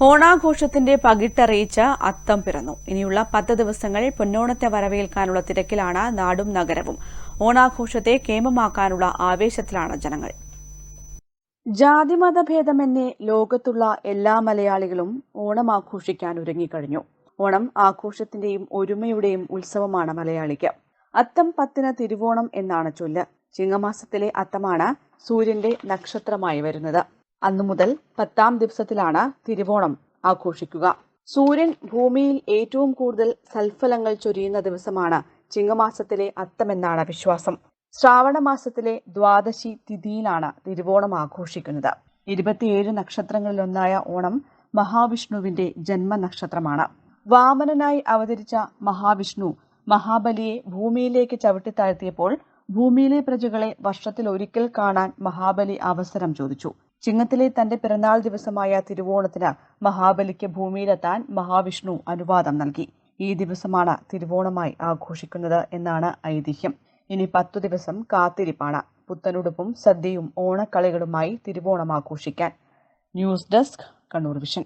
ഓണാഘോഷത്തിന്റെ പകിട്ടറിയിച്ച അത്തം പിറന്നു. ഇനിയുള്ള പത്ത് ദിവസങ്ങൾ പൊന്നോണത്തെ വരവേൽക്കാനുള്ള തിരക്കിലാണ് നാടും നഗരവും. ഓണാഘോഷത്തെ കേമമാക്കാനുള്ള ആവേശത്തിലാണ് ജനങ്ങൾ. ജാതിമതഭേദമെന്നേ ലോകത്തുള്ള എല്ലാ മലയാളികളും ഓണം ആഘോഷിക്കാൻ ഒരുങ്ങിക്കഴിഞ്ഞു. ഓണം ആഘോഷത്തിന്റെയും ഒരുമയുടെയും ഉത്സവമാണ് മലയാളിക്ക്. അത്തം പത്തിന് തിരുവോണം എന്നാണ് ചൊല്ല്. ചിങ്ങമാസത്തിലെ അത്തമാണ് സൂര്യന്റെ നക്ഷത്രമായി വരുന്നത്. അന്നു മുതൽ പത്താം ദിവസത്തിലാണ് തിരുവോണം ആഘോഷിക്കുക. സൂര്യൻ ഭൂമിയിൽ ഏറ്റവും കൂടുതൽ സൽഫലങ്ങൾ ചൊരിയുന്ന ദിവസമാണ് ചിങ്ങമാസത്തിലെ അത്തമെന്നാണ് വിശ്വാസം. ശ്രാവണ മാസത്തിലെ ദ്വാദശി തിഥിയിലാണ് തിരുവോണം ആഘോഷിക്കുന്നത്. ഇരുപത്തിയേഴ് നക്ഷത്രങ്ങളിലൊന്നായ ഓണം മഹാവിഷ്ണുവിന്റെ ജന്മനക്ഷത്രമാണ്. വാമനനായി അവതരിച്ച മഹാവിഷ്ണു മഹാബലിയെ ഭൂമിയിലേക്ക് ചവിട്ടിത്താഴ്ത്തിയപ്പോൾ ഭൂമിയിലെ പ്രജകളെ വർഷത്തിൽ ഒരിക്കൽ കാണാൻ മഹാബലി അവസരം ചോദിച്ചു. ചിങ്ങത്തിലെ തന്റെ പിറന്നാൾ ദിവസമായ തിരുവോണത്തിന് മഹാബലിക്ക് ഭൂമിയിലെത്താൻ മഹാവിഷ്ണു അനുവാദം നൽകി. ഈ ദിവസമാണ് തിരുവോണമായി ആഘോഷിക്കുന്നത് എന്നാണ് ഐതിഹ്യം. ഇനി പത്തു ദിവസം കാത്തിരിപ്പാണ്. പുത്തനുടുപ്പും സദ്യയും ഓണക്കളികളുമായി തിരുവോണം ആഘോഷിക്കാൻ. News desk Kannur vision.